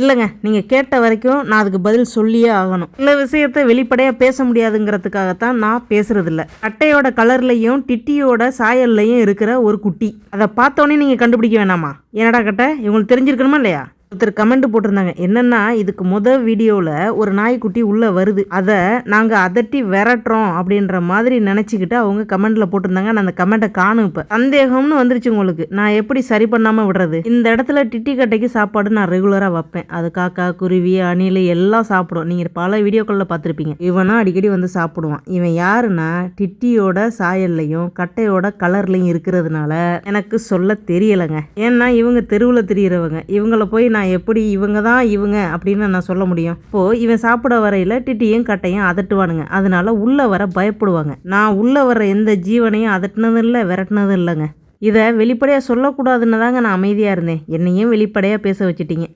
இல்லைங்க நீங்கள் கேட்ட வரைக்கும் நான் அதுக்கு பதில் சொல்லியே ஆகணும். சில விஷயத்த வெளிப்படையாக பேச முடியாதுங்கிறதுக்காகத்தான் நான் பேசுறதில்ல. அட்டையோட கலர்லையும் டிட்டியோட சாயல்லையும் இருக்கிற ஒரு குட்டி. அதை பார்த்தோன்னே நீங்கள் கண்டுபிடிக்க வேணாமா? என்னடா கட்ட இவங்களுக்கு தெரிஞ்சிருக்கணுமா இல்லையா? ஒருத்தர் கமெண்ட் போட்டிருந்தாங்க. என்னன்னா இதுக்கு முத வீடியோவில் ஒரு நாய்க்குட்டி உள்ளே வருது. அதை நாங்கள் அதட்டி விரட்டுறோம் அப்படின்ற மாதிரி நினச்சிக்கிட்டு அவங்க கமெண்ட்டில் போட்டிருந்தாங்க. நான் அந்த கமெண்ட்டை காணும் இப்போ. சந்தேகம்னு வந்துருச்சு உங்களுக்கு. நான் எப்படி சரி பண்ணாமல் விடுறது? இந்த இடத்துல டிட்டி கட்டைக்கு சாப்பாடு நான் ரெகுலராக வைப்பேன். அது காக்கா குருவி அணில் எல்லாம் சாப்பிடும். நீங்கள் பல வீடியோக்களில் பார்த்துருப்பீங்க. இவனும் அடிக்கடி வந்து சாப்பிடுவான். இவன் யாருன்னா டிட்டியோட சாயல்லையும் கட்டையோட கலர்லையும் இருக்கிறதுனால எனக்கு சொல்ல தெரியலைங்க. ஏன்னா இவங்க தெருவில் தெரியிறவங்க. இவங்களை போய் நான் எப்படி இவங்க தான் இவங்க அப்படின்னு நான் சொல்ல முடியும். இப்போ இவன் சாப்பிட வரையில டிட்டியும் கட்டையும் அதட்டுவானுங்க. அதனால உள்ள வர பயப்படுவாங்க. நான் உள்ள வர எந்த ஜீவனையும் அதட்டினதும் இல்லை விரட்டினதும் இல்லைங்க இதை வெளிப்படையாக சொல்லக்கூடாதுன்னு தாங்க நான் அமைதியாக இருந்தேன். என்னையும் வெளிப்படையாக பேச வச்சுட்டீங்க.